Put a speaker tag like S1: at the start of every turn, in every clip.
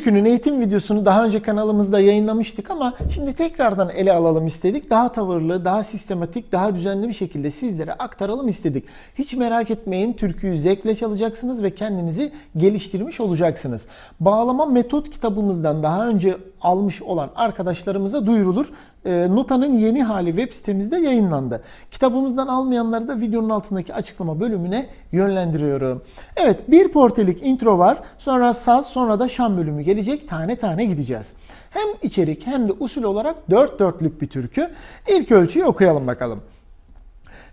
S1: Türkünün eğitim videosunu daha önce kanalımızda yayınlamıştık ama şimdi tekrardan ele alalım istedik. Daha tavırlı, daha sistematik, daha düzenli bir şekilde sizlere aktaralım istedik. Hiç merak etmeyin türküyü zevkle çalacaksınız ve kendinizi geliştirmiş olacaksınız. Bağlama metot kitabımızdan daha önce almış olan arkadaşlarımıza duyurulur. E, Nota'nın yeni hali web sitemizde yayınlandı. Kitabımızdan almayanları da videonun altındaki açıklama bölümüne yönlendiriyorum. Evet bir portelik intro var. Sonra saz sonra da şan bölümü gelecek. Tane tane gideceğiz. Hem içerik hem de usul olarak dört dörtlük bir türkü. İlk ölçüyü okuyalım bakalım.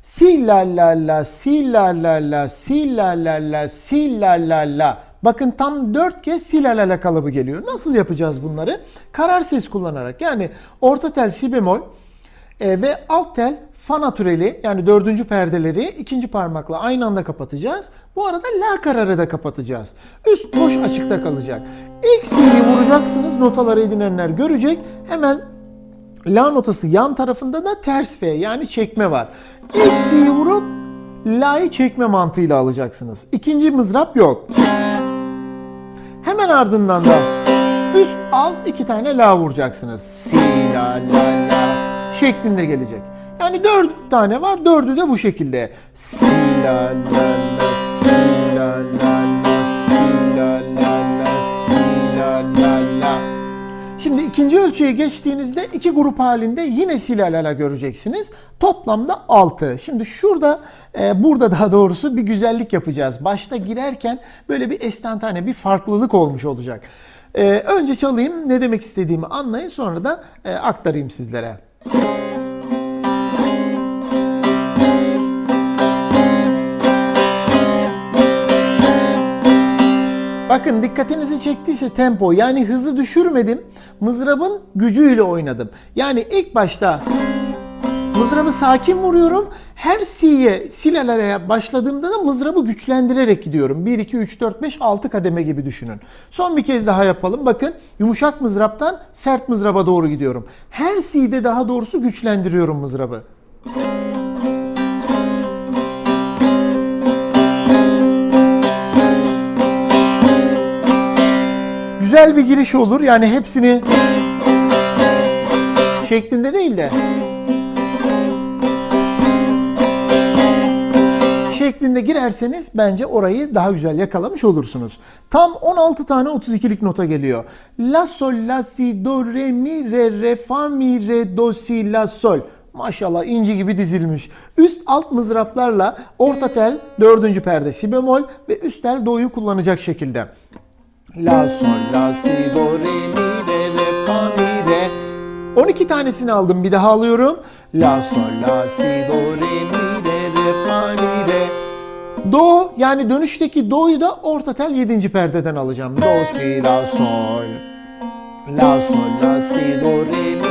S1: Si la la la, si la la la, si la la la, si la la la. Bakın tam dört kez si la la la kalıbı geliyor. Nasıl yapacağız bunları? Karar ses kullanarak. Yani orta tel si bemol e, ve alt tel fa natüreli yani dördüncü perdeleri ikinci parmakla aynı anda kapatacağız. Bu arada la kararı da kapatacağız. Üst boş açıkta kalacak. İlk si'yi vuracaksınız. Notaları edinenler görecek. Hemen La notası yan tarafında da ters F yani çekme var. İlk C'yi vurup La'yı çekme mantığıyla alacaksınız. İkinci mızrap yok. Hemen ardından da üst alt iki tane La vuracaksınız. Si, La, La, La şeklinde gelecek. Yani dört tane var. Dördü de bu şekilde. Si, La, La, La, Si, La, La, La, Si, La, La, La, Si, La, La, La. Şimdi ikinci ölçüye geçtiğinizde iki grup halinde yine silalala göreceksiniz. Toplamda 6. Şimdi şurada, e, burada daha doğrusu bir güzellik yapacağız. Başta girerken böyle bir estantane, bir farklılık olmuş olacak. E, önce çalayım, ne demek istediğimi anlayın sonra da e, aktarayım sizlere. Bakın dikkatinizi çektiyse tempo yani hızı düşürmedim. Mızrabın gücüyle oynadım. Yani ilk başta mızrabı sakin vuruyorum. Her si'ye silalalaya başladığımda da mızrabı güçlendirerek gidiyorum. 1, 2, 3, 4, 5, 6 kademe gibi düşünün. Son bir kez daha yapalım. Bakın yumuşak mızraptan sert mızraba doğru gidiyorum. Her si'de daha doğrusu güçlendiriyorum mızrabı. Güzel bir giriş olur. Yani hepsini şeklinde değil de şeklinde girerseniz bence orayı daha güzel yakalamış olursunuz. Tam 16 tane 32'lik nota geliyor. La sol la si do re mi re re fa mi re do si la sol. Maşallah inci gibi dizilmiş. Üst alt mızraplarla orta tel dördüncü perde si bemol ve üst tel do'yu kullanacak şekilde. La sol la si do re mi re re fa mi re 12 tanesini aldım bir daha alıyorum. La sol la si do re mi re re fa mi re Do yani dönüşteki do'yu da orta tel 7. perdeden alacağım. Do si la sol. La sol la si do re mi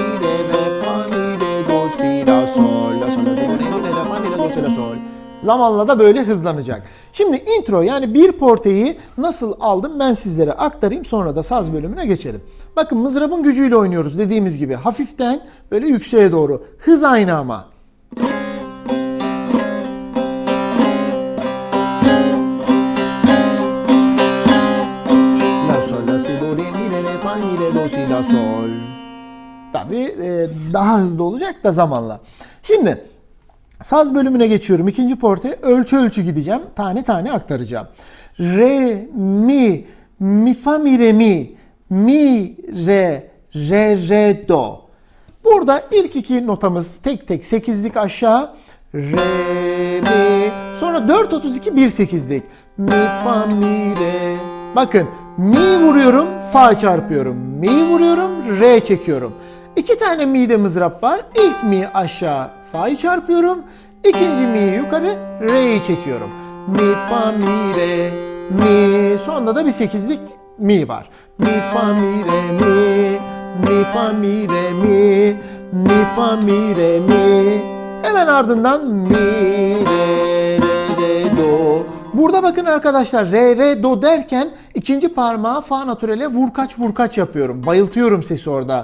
S1: Zamanla da böyle hızlanacak. Şimdi intro yani bir porteyi nasıl aldım ben sizlere aktarayım sonra da saz bölümüne geçelim. Bakın mızrabın gücüyle oynuyoruz dediğimiz gibi hafiften böyle yükseğe doğru. Hız aynı ama. Tabii e, daha hızlı olacak da zamanla. Şimdi saz bölümüne geçiyorum. İkinci porte ölçü ölçü gideceğim. Tane tane aktaracağım. Re, mi, mi, fa, mi, re, mi, mi, re, re, re, do. Burada ilk iki notamız tek tek 8'lik aşağı. Re, mi. Sonra 4.32 1 8'lik. Mi, fa, mi, re. Bakın mi vuruyorum, fa çarpıyorum. Mi vuruyorum, re çekiyorum. İki tane mi'de mızrap var. İlk mi aşağı, fa'yı çarpıyorum. İkinci mi yukarı, re'yi çekiyorum. Mi, fa, mi, re, mi. Sonunda da bir 8'lik mi var. Mi, fa, mi, re, mi. Mi, fa, mi, re, mi. Mi, fa, mi, re, mi. Hemen ardından mi, re, re, re, do. Burada bakın arkadaşlar re, re, do derken ikinci parmağı fa natürele vurkaç vurkaç yapıyorum. Bayıltıyorum sesi orada.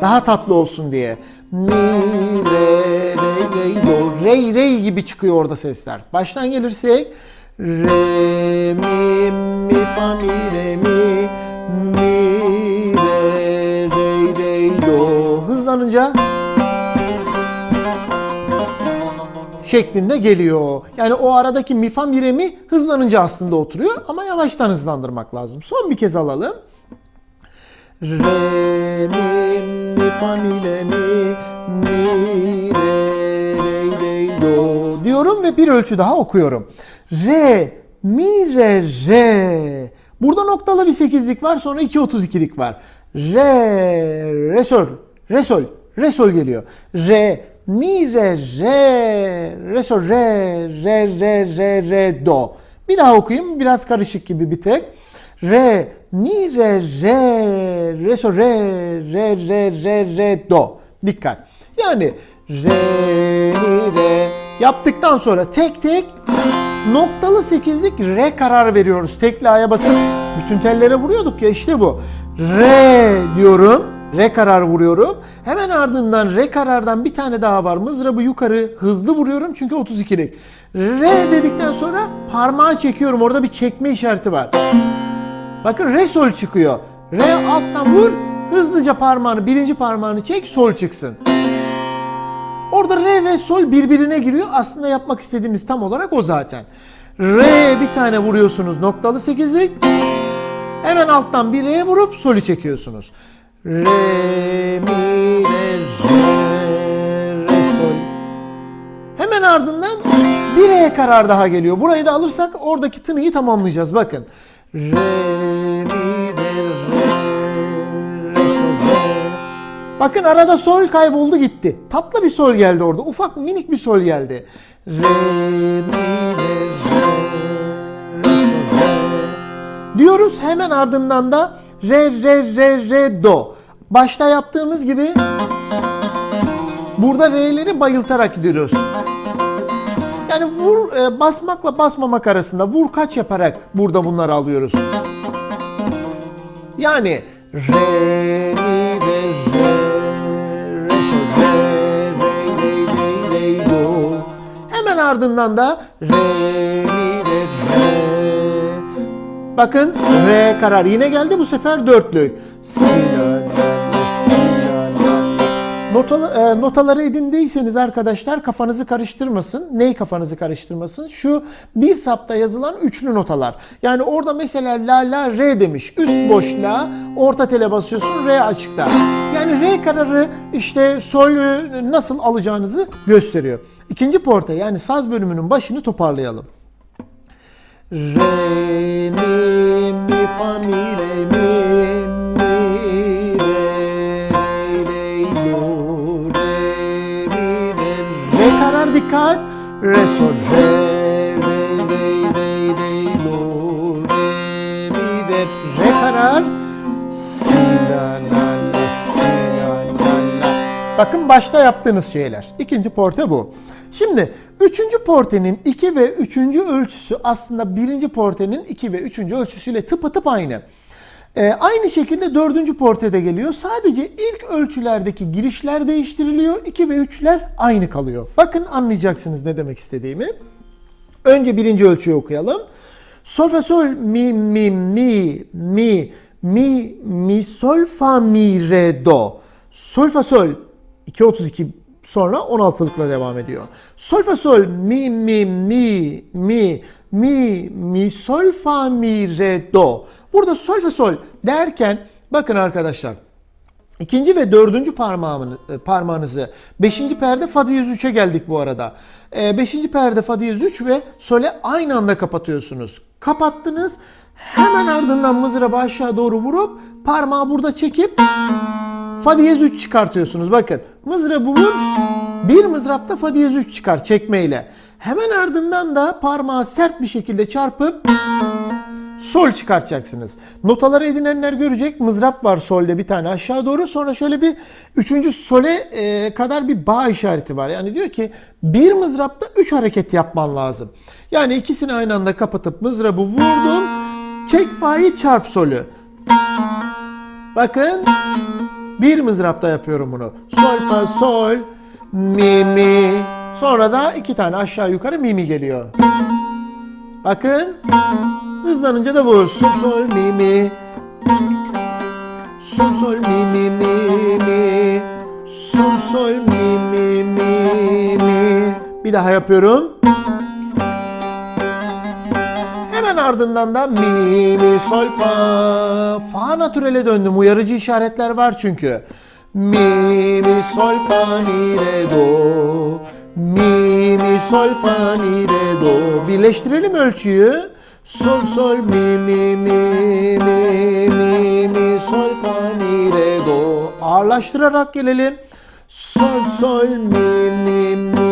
S1: Daha tatlı olsun diye. Mi, re, re, re, do. Rey, rey gibi çıkıyor orada sesler. Baştan gelirsek. Re, mi, mi, fa, mi, re, mi. Mi, re, re, re, do. Hızlanınca şeklinde geliyor. Yani o aradaki mi fa mi re mi hızlanınca aslında oturuyor ama yavaştan hızlandırmak lazım. Son bir kez alalım. Re mi fa mi mi re re re do diyorum ve bir ölçü daha okuyorum. Re mi re re. Burada noktalı bir sekizlik var sonra 2.32'lik var. Re re sol re sol re sol geliyor. Re mi re re re sol re re re re re do. Bir daha okuyayım biraz karışık gibi bir tek. Re, mi, re, re, re, so, re, re, re, re, re, do. Dikkat. Yani re, mi, re yaptıktan sonra tek tek noktalı sekizlik re karar veriyoruz. Tekli aya basıp bütün tellere vuruyorduk ya işte bu. Re diyorum. Re karar vuruyorum. Hemen ardından re karardan bir tane daha var. Mızrabı yukarı hızlı vuruyorum çünkü 32'lik. Re dedikten sonra parmağı çekiyorum. Orada bir çekme işareti var. Bakın re sol çıkıyor. Re alttan vur. Hızlıca parmağını, birinci parmağını çek, sol çıksın. Orada re ve sol birbirine giriyor. Aslında yapmak istediğimiz tam olarak o zaten. Re bir tane vuruyorsunuz noktalı sekizlik. Hemen alttan bir re vurup solü çekiyorsunuz. Re, mi, re, re, re, sol. Hemen ardından bir re karar daha geliyor. Burayı da alırsak oradaki tınıyı tamamlayacağız. Bakın. Re, mi, re, re, re, re. Bakın arada sol kayboldu gitti. Tatlı bir sol geldi orada. Ufak minik bir sol geldi. Re, mi, re, re, re, re. Diyoruz hemen ardından da re, re, re, re, do. Başta yaptığımız gibi burada re'leri bayıltarak gidiyoruz. Yani vur e, basmakla basmamak arasında vur kaç yaparak burada bunları alıyoruz. Yani re mi re re re sol re re re re re do. Hemen ardından da re mi re re. Bakın re karar yine geldi bu sefer dörtlük. Si la. Notala, e, notaları edindiyseniz arkadaşlar kafanızı karıştırmasın. Neyi kafanızı karıştırmasın? Şu bir sapta yazılan üçlü notalar. Yani orada mesela la la re demiş. Üst boş la, orta tele basıyorsun re açıkta. Yani re kararı işte solü nasıl alacağınızı gösteriyor. İkinci porte yani saz bölümünün başını toparlayalım. Re, mi, mi, fa, mi, re, mi, dikkat. Re, sol, re, re, re, re, do, re, mi, re, re karar. Si, la, la, la, si, la, la, la. Bakın başta yaptığınız şeyler. İkinci porte bu. Şimdi üçüncü portenin 2 ve 3. ölçüsü aslında birinci portenin 2 ve 3. ölçüsüyle tıpatıp aynı. Ee, aynı şekilde dördüncü portede geliyor. Sadece ilk ölçülerdeki girişler değiştiriliyor. 2 ve 3'ler aynı kalıyor. Bakın anlayacaksınız ne demek istediğimi. Önce birinci ölçüyü okuyalım. Sol fa sol mi mi mi mi mi mi sol fa mi re do. Sol fa sol 2.32 sonra 16'lıkla devam ediyor. Sol fa sol mi mi mi mi mi mi sol fa mi re do. Burada sol fa sol derken bakın arkadaşlar İkinci ve dördüncü parmağını, e, parmağınızı beşinci perde fa diyez 3'e geldik bu arada. E, beşinci perde fa diyez 3 ve sole aynı anda kapatıyorsunuz. Kapattınız. Hemen ardından mızrabı aşağı doğru vurup parmağı burada çekip fa diyez 3 çıkartıyorsunuz. Bakın mızrabı vur bir mızrapta fa diyez 3 çıkar çekmeyle. Hemen ardından da parmağı sert bir şekilde çarpıp sol çıkartacaksınız. Notaları edinenler görecek. Mızrap var solde bir tane aşağı doğru. Sonra şöyle bir üçüncü sole e, kadar bir bağ işareti var. Yani diyor ki bir mızrapta üç hareket yapman lazım. Yani ikisini aynı anda kapatıp mızrabı vurdun. Çek fa'yı çarp solü. Bakın bir mızrapta yapıyorum bunu. Sol fa sol mi mi. Sonra da iki tane aşağı yukarı mi mi geliyor. Bakın. Hızlanınca da bu. Sol sol mi mi. Sol sol mi mi mi mi. Sol sol mi mi mi mi. Bir daha yapıyorum. Hemen ardından da mi mi sol fa. Fa natürele döndüm. Uyarıcı işaretler var çünkü. Mi mi sol fa mi re do. Mi mi sol fa mi re do. Birleştirelim ölçüyü. Sol sol mi mi mi mi mi mi sol fa mi re do. Ağırlaştırarak gelelim. Sol sol mi mi mi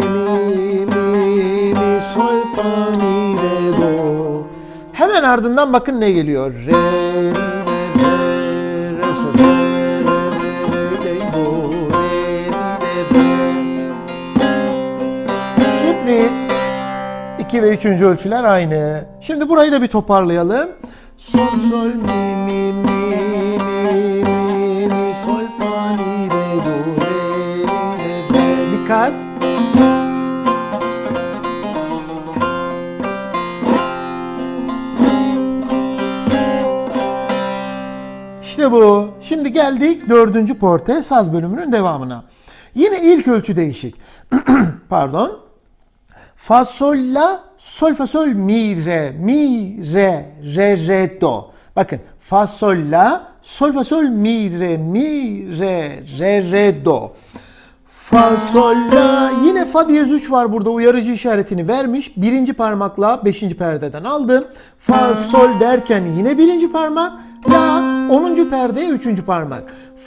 S1: mi mi mi sol fa mi re do. Hemen ardından bakın ne geliyor. Re 2 ve 3. ölçüler aynı. Şimdi burayı da bir toparlayalım. Sol sol mi mi mi mi mi sol fa mi re do re re re. Dikkat. İşte bu. Şimdi geldik dördüncü porte saz bölümünün devamına. Yine ilk ölçü değişik. Pardon. Fa sol la sol fa sol mi re mi re re re do. Bakın fa sol la sol fa sol mi re mi re re re do. Fa sol la yine fa diyez 3 var burada uyarıcı işaretini vermiş. Birinci parmakla beşinci perdeden aldım. Fa sol derken yine birinci parmak. La 10. perdeye üçüncü parmak.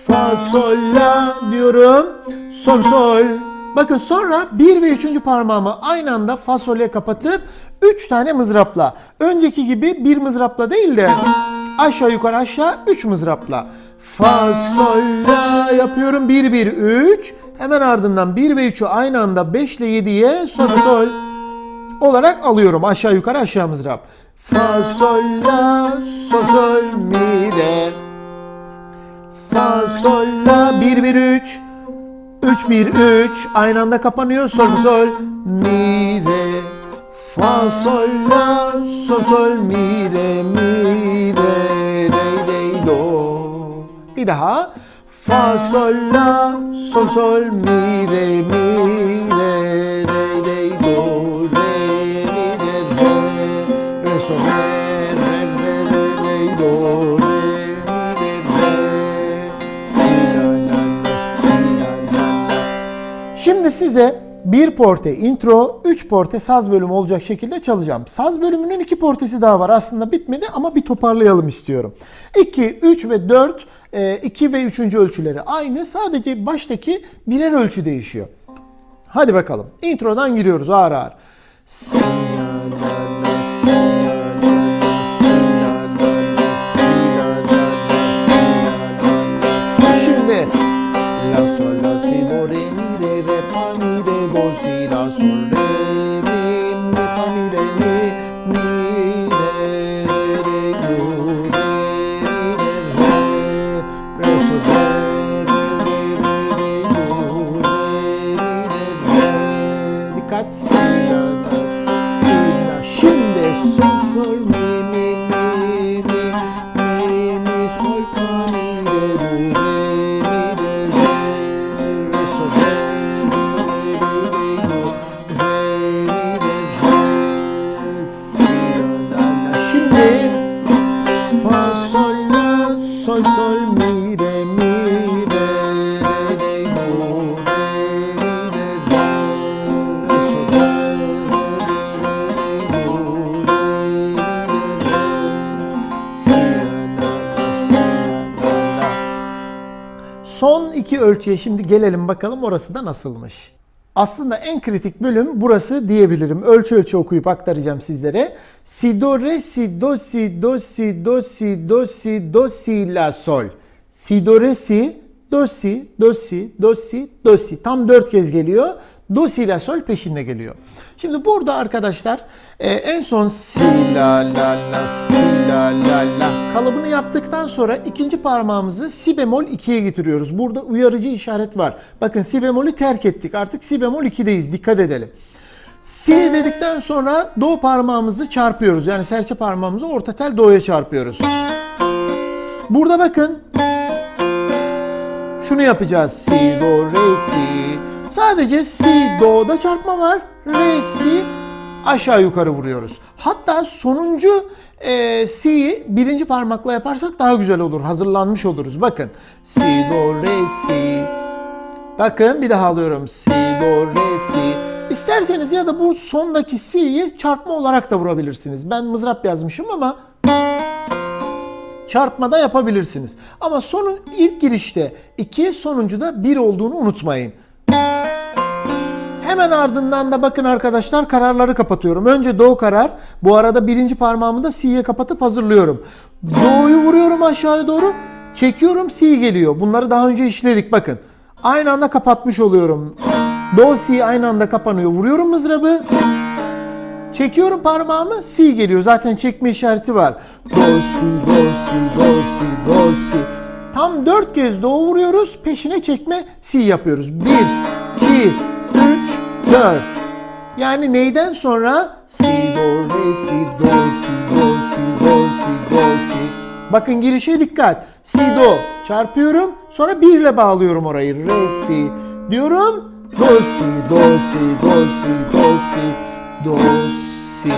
S1: Fa sol la diyorum. Sol sol Bakın sonra 1 ve 3. parmağımı aynı anda fa sol'e kapatıp 3 tane mızrapla. Önceki gibi bir mızrapla değil de aşağı yukarı aşağı 3 mızrapla. Fa sol la yapıyorum 1 1 3. Hemen ardından 1 ve 3'ü aynı anda 5 ile 7'ye sol sol olarak alıyorum aşağı yukarı aşağı mızrap. Fa sol la sol sol mi re. Fa sol la 1 1 3. 3 1 3 aynı anda kapanıyor. Sol sol. Mi re fa sol la. Sol sol. Mi re mi re re re do. Bir daha. Fa sol la. Sol sol. Mi re mi re Size bir porte intro, 3 porte saz bölümü olacak şekilde çalacağım. Saz bölümünün iki portesi daha var. Aslında bitmedi ama bir toparlayalım istiyorum. 2, 3 ve 4, 2 ve 3. ölçüleri aynı. Sadece baştaki birer ölçü değişiyor. Hadi bakalım. Introdan giriyoruz ağır ağır. Ölçüye şimdi gelelim bakalım orası da nasılmış. Aslında en kritik bölüm burası diyebilirim. Ölçü ölçü okuyup aktaracağım sizlere. Si do re si do si do si do si do si do si la sol. Si do re si do si do si do si do si. Tam dört kez geliyor. Do si la sol peşinde geliyor. Şimdi burada arkadaşlar e, en son si la la la si la la la kalıbını yaptıktan sonra ikinci parmağımızı si bemol 2'ye getiriyoruz. Burada uyarıcı işaret var. Bakın si bemolü terk ettik. Artık si bemol 2'deyiz. Dikkat edelim. Si dedikten sonra do parmağımızı çarpıyoruz. Yani serçe parmağımızı orta tel do'ya çarpıyoruz. Burada bakın şunu yapacağız. Si, do, re, si. Sadece si, do'da çarpma var. Re, si aşağı yukarı vuruyoruz. Hatta sonuncu e, si'yi birinci parmakla yaparsak daha güzel olur. Hazırlanmış oluruz. Bakın. Si, do, re, si. Bakın bir daha alıyorum. Si, do, re, si. İsterseniz ya da bu sondaki si'yi çarpma olarak da vurabilirsiniz. Ben mızrap yazmışım ama çarpmada yapabilirsiniz. Ama sonun ilk girişte 2, sonuncuda 1 olduğunu unutmayın. Hemen ardından da bakın arkadaşlar kararları kapatıyorum. Önce do karar. Bu arada birinci parmağımı da si'ye kapatıp hazırlıyorum. Do'yu vuruyorum aşağıya doğru. Çekiyorum si geliyor. Bunları daha önce işledik bakın. Aynı anda kapatmış oluyorum. Do si aynı anda kapanıyor. Vuruyorum mızrabı. Çekiyorum parmağımı si geliyor. Zaten çekme işareti var. Do si do si do si do si. Tam dört kez do vuruyoruz. Peşine çekme si yapıyoruz. 1, 2, 3, 4. Yani neyden sonra? Si do re si do si do si do si do si. Bakın girişe dikkat. Si do çarpıyorum. Sonra 1 ile bağlıyorum orayı. Re si diyorum. Do si do si do si do si do si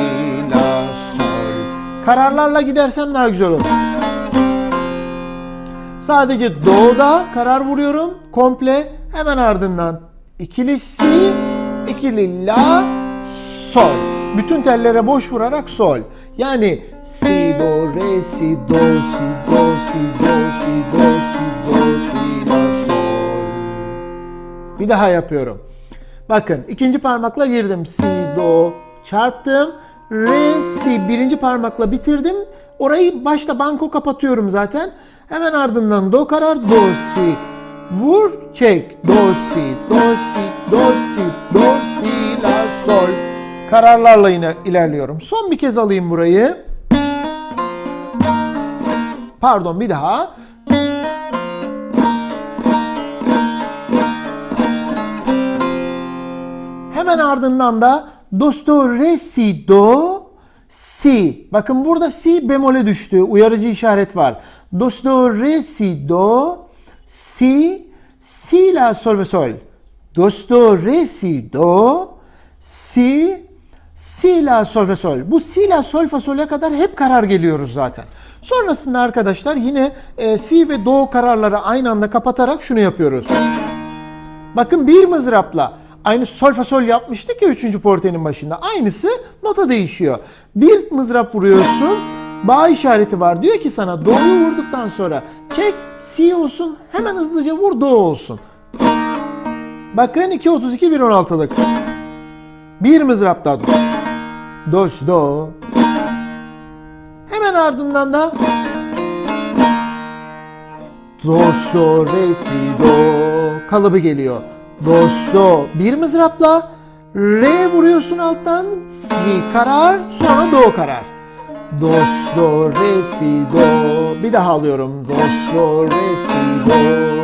S1: la sol. Kararlarla gidersem daha güzel olur. Sadece do'da karar vuruyorum. Komple hemen ardından ikili si, ikili la, sol. Bütün tellere boş vurarak sol. Yani si, do, re, si, do, si, do, si, do, si, do, si, do, si, la, sol. Bir daha yapıyorum. Bakın ikinci parmakla girdim. Si, do, çarptım. Re, si birinci parmakla bitirdim. Orayı başta banko kapatıyorum zaten. Hemen ardından do karar, do, si. Vur, çek. Do, si, do, si, do, si, do, si, la, sol. Kararlarla yine ilerliyorum. Son bir kez alayım burayı. Pardon bir daha. Hemen ardından da do, do, re, si, do, si. Bakın burada si bemole düştü. Uyarıcı işaret var. Do, do, re, si, do, si, si, la, sol ve sol. Do, do, re, si, do, si, si, la, sol ve sol. Bu si, la, sol, fa, sol'e kadar hep karar geliyoruz zaten. Sonrasında arkadaşlar yine e, si ve do kararları aynı anda kapatarak şunu yapıyoruz. Bakın bir mızrapla aynı sol fa sol yapmıştık ya 3. portenin başında. Aynısı nota değişiyor. Bir mızrap vuruyorsun. Bağ işareti var. Diyor ki sana do'yu vurduktan sonra çek si olsun. Hemen hızlıca vur do olsun. Bakın 2.32 1.16'lık. Bir mızrap daha dur. Do do. Hemen ardından da Do, do, re, si, do kalıbı geliyor. Do, do bir mızrapla re vuruyorsun alttan si karar sonra do karar. Do, do, re, si, do bir daha alıyorum. Do, do, re, si, do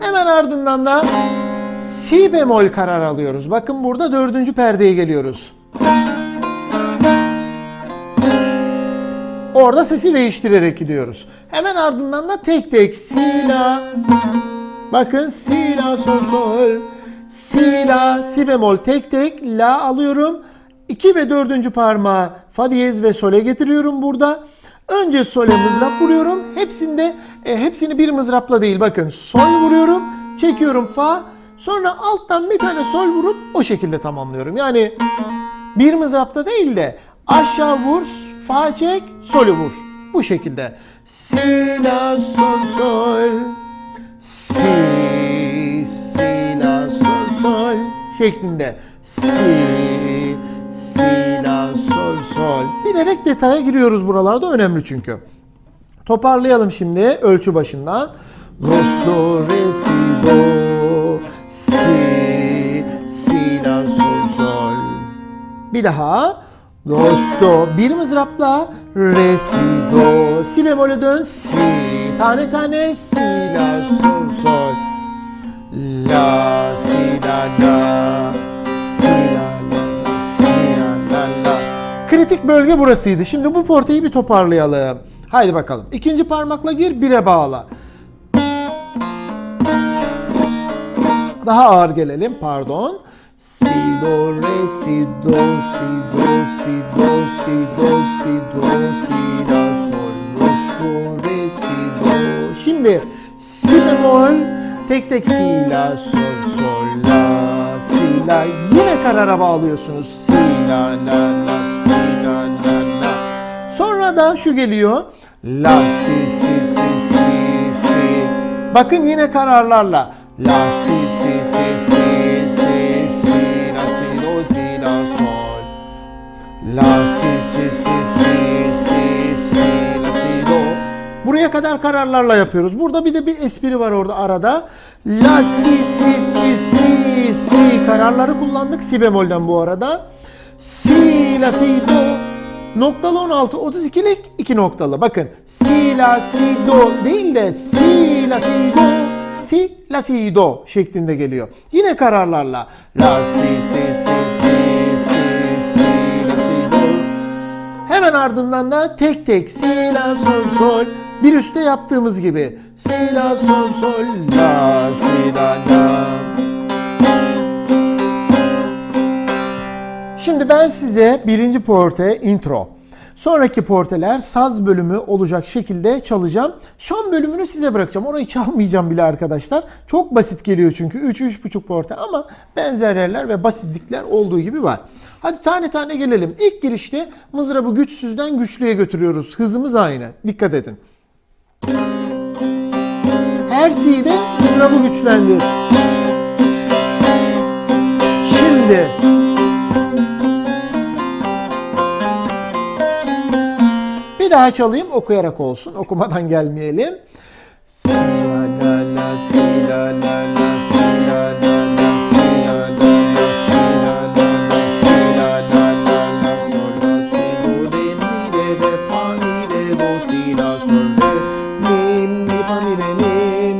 S1: hemen ardından da si bemol karar alıyoruz. Bakın burada dördüncü perdeye geliyoruz. Orada sesi değiştirerek gidiyoruz. Hemen ardından da tek tek si la. Bakın si la sol sol. Si la si bemol tek tek la alıyorum. 2 ve 4. parmağı fa diyez ve sole getiriyorum burada. Önce sole mızrap vuruyorum. Hepsinde e, hepsini bir mızrapla değil bakın. Sol vuruyorum, çekiyorum fa. Sonra alttan bir tane sol vurup o şekilde tamamlıyorum. Yani bir mızrapta değil de aşağı vur, fa çek, solü vur. Bu şekilde. Si la sol sol. si, si, la, sol, sol şeklinde. Si, si, la, sol, sol. Bilerek detaya giriyoruz buralarda önemli çünkü. Toparlayalım şimdi ölçü başından. Do, do, re, si, do, si, si, la, sol, sol. Bir daha. Do, do. Bir mızrapla. Re, si, do. Si bemole dön. Si. Tane tane. Si, la, sol, sol. La, si, la, la. Si, la. Kritik bölge burasıydı. Şimdi bu porteyi bir toparlayalım. Haydi bakalım. İkinci parmakla gir, bire bağla. Daha ağır gelelim, pardon. Si, do, re, si, do, si, do, si, do, si, do, si, do, si, la, sol, do, do, re, si, do. Şimdi si bemol, tek tek si, la, sol, sol, la, si, la. Yine karara bağlıyorsunuz. Si, la, la, la. Sonra da şu geliyor. La, si, si, si, si, si. Bakın yine kararlarla. La, si, si, si, si, si, si, la, si, do, si, la, sol. La, si, si, si, si, si, si, la, si, do. Buraya kadar kararlarla yapıyoruz. Burada bir de bir espri var orada arada. La, si, si, si, si, si. Kararları kullandık si bemolden bu arada. Si, la, si, do. Noktalı 16, 32'lik 2 noktalı. Bakın. Si, la, si, do değil de si, la, si, do. Si, la, si, do şeklinde geliyor. Yine kararlarla. La, si, si, si, si, si, si, la, si, do. Hemen ardından da tek tek si, la, sol, sol. Bir üstte yaptığımız gibi. Si, la, sol, sol, la, si, la, la. Şimdi ben size birinci porte intro. Sonraki porteler saz bölümü olacak şekilde çalacağım. Şan bölümünü size bırakacağım. Orayı çalmayacağım bile arkadaşlar. Çok basit geliyor çünkü 3-3,5 porte ama benzer yerler ve basitlikler olduğu gibi var. Hadi tane tane gelelim. İlk girişte mızrabı güçsüzden güçlüye götürüyoruz. Hızımız aynı. Dikkat edin. Her C'de mızrabı güçlendir. Şimdi daha çalayım okuyarak olsun. Okumadan gelmeyelim. Si mi de fa mi de do si mi mi fa mi mi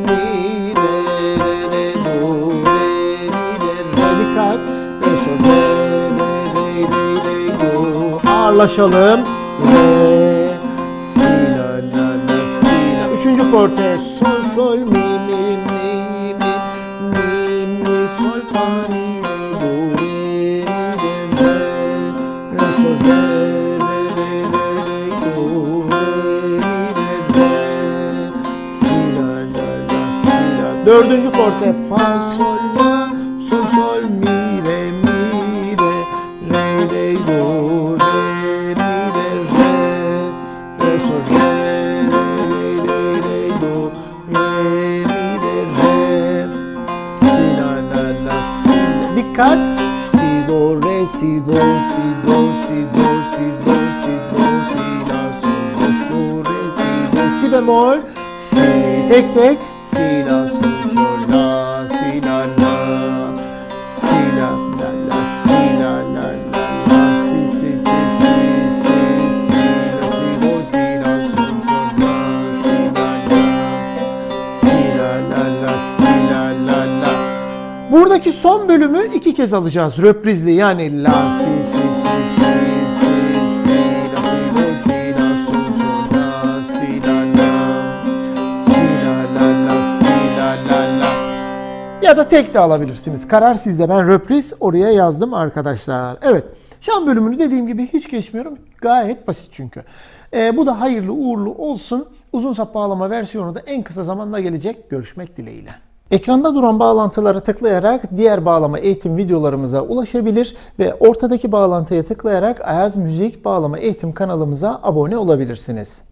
S1: mi de de do re de re dikkat re sol re re re re do ağırlaşalım porte sol sol mi mi mi mi mi mi sol fa mi do re de re re sol de re re re re do re de re si la la la si la dördüncü porte fa sol dikkat si do re si do si do si do si do si do si la sol do so re si do si bemol si tek tek si la son bölümü iki kez alacağız röprizli yani la si si si si ya da tek de alabilirsiniz. Karar sizde. Ben röpriz oraya yazdım arkadaşlar. Evet. Şan bölümünü dediğim gibi hiç geçmiyorum. Gayet basit çünkü. Ee, bu da hayırlı uğurlu olsun. Uzun sap bağlama versiyonu da en kısa zamanda gelecek. Görüşmek dileğiyle. Ekranda duran bağlantılara tıklayarak diğer bağlama eğitim videolarımıza ulaşabilir ve ortadaki bağlantıya tıklayarak Ayaz Müzik Bağlama Eğitim kanalımıza abone olabilirsiniz.